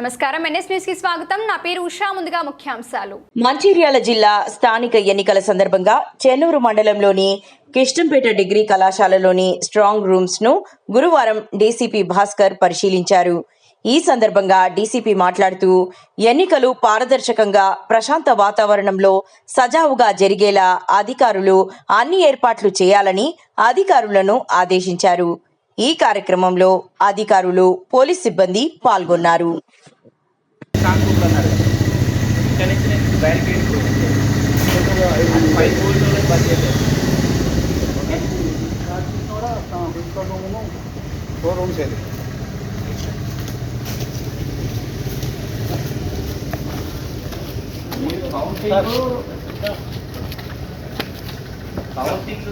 నమస్కారం. ఎన్ఎస్ న్యూస్కి స్వాగతం. నా పేరు ఉషా. ముందుగా ముఖ్యాంశాలు. మంచిర్యాల జిల్లా స్థానిక ఎన్నికల సందర్భంగా చెన్నూరు మండలంలోని కిష్టంపేట డిగ్రీ కళాశాలలోని స్ట్రాంగ్ రూమ్స్ను గురువారం డీసీపీ భాస్కర్ పరిశీలించారు. ఈ సందర్భంగా డీసీపీ మాట్లాడుతూ ఎన్నికలు పారదర్శకంగా ప్రశాంత వాతావరణంలో సజావుగా జరిగేలా అధికారులు అన్ని ఏర్పాట్లు చేయాలని అధికారులను ఆదేశించారు. ఈ కార్యక్రమంలో అధికారులు పోలీస్ సిబ్బంది పాల్గొన్నారు. Counting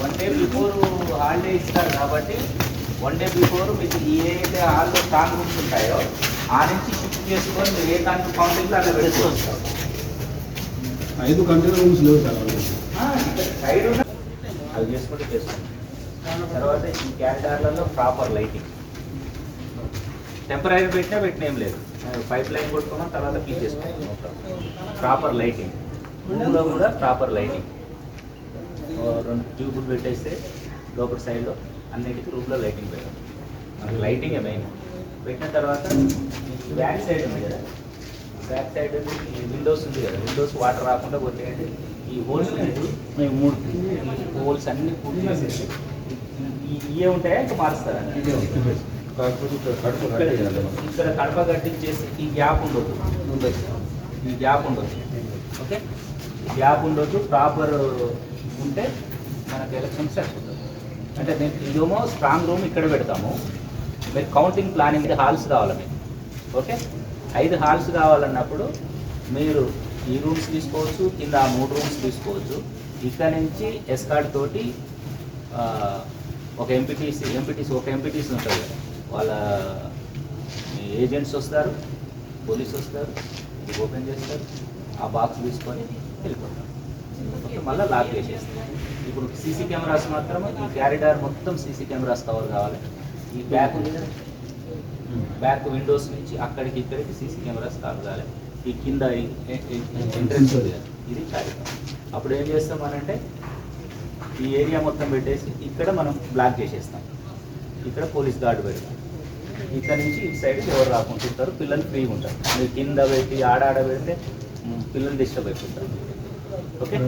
one day before holiday ఇస్తారు కాబట్టి వన్ డే బిఫోర్ మీకు ఏ అయితే హాల్లో స్ట్రాంగ్ రూమ్స్ ఉంటాయో ఆ నుంచి షిఫ్ట్ చేసుకొని మీరు ఏ దాంట్లో కౌంటింగ్లో అలా పెట్టుకోవచ్చు ఐదు కంటైనర్ రూమ్స్ లేవు సార్ సైడ్ ఉన్న అవి చేసుకుంటే చేసుకోండి తర్వాత ఈ క్యారిడార్లలో ప్రాపర్ లైటింగ్ టెంపరీ పెట్టినా పెట్టిన ఏం లేదు. పైప్ లైన్ కొట్టుకున్నాం తర్వాత క్లీన్ చేసుకోవాలి ప్రాపర్ లైటింగ్ రూమ్లో కూడా ప్రాపర్ లైటింగ్ రెండు ట్యూబులు పెట్టేస్తే లోపల సైడ్లో అన్నిటికీ రూమ్లో లైటింగ్ పెట్టాం. మనకి లైటింగ్ మెయిన్ పెట్టిన తర్వాత బ్యాక్ సైడ్ ఉంది కదా. బ్యాక్ సైడ్ విండోస్ ఉంది కదా. విండోస్ వాటర్ రాకుండా పోతాయండి ఈ హోల్స్ మూడు హోల్స్ అన్ని పూర్తి చేసేసి ఈ- ఇవే ఉంటాయా ఇంకా మారుస్తారా? ఇక్కడ కడప కట్టించేసి ఈ గ్యాప్ ఉండొద్దు ఈ గ్యాప్ ఉండొద్దు. ఓకే ఈ గ్యాప్ ఉండొద్దు. ప్రాపర్ ఉంటే మనకు ఎలక్షన్ సరిపోతుంది. అంటే మేము ఇదేమో స్ట్రాంగ్ రూమ్ ఇక్కడ పెడతాము. మీరు కౌంటింగ్ ప్లానింగ్ హాల్స్ కావాలి మీకు. ఓకే ఐదు హాల్స్ కావాలన్నప్పుడు మీరు ఈ రూమ్స్ తీసుకోవచ్చు కింద ఆ మూడు రూమ్స్ తీసుకోవచ్చు. ఇక్కడ నుంచి ఎస్కార్డ్ తోటి ఒక ఎంపీటీసీ ఎంపీటీసీ ఒక ఎంపీటీసీ ఉంటుంది. వాళ్ళ ఏజెంట్స్ వస్తారు పోలీస్ వస్తారు ఓపెన్ చేస్తారు ఆ బాక్స్ తీసుకొని వెళ్ళిపోతారు. ఓకే మళ్ళీ లాక్ చేసేస్తాం. ఇప్పుడు సీసీ కెమెరాస్ మాత్రం ఈ క్యారిడార్ మొత్తం సీసీ కెమెరాస్ కవర్ కావాలి. ఈ బ్యాక్ బ్యాక్ విండోస్ నుంచి అక్కడికి ఇక్కడికి సీసీ కెమెరాస్ కావాలి. ఈ కింద ఎంట్రెన్స్ ఇది కార్యక్రమం అప్పుడు ఏం చేస్తామనంటే ఈ ఏరియా మొత్తం పెట్టేసి ఇక్కడ మనం బ్లాక్ చేసేస్తాం. ఇక్కడ పోలీస్ గార్డు పెడతాం. ఇక్కడ నుంచి ఇటు సైడ్ ఎవరు రాకుండా ఉంటారు? పిల్లలు ఫ్రీగా ఉంటారు. మీరు కింద పెట్టి ఆడ ఆడ పెడితే పిల్లలు డిస్టర్బ్ అయిపోతారు. ఓకే?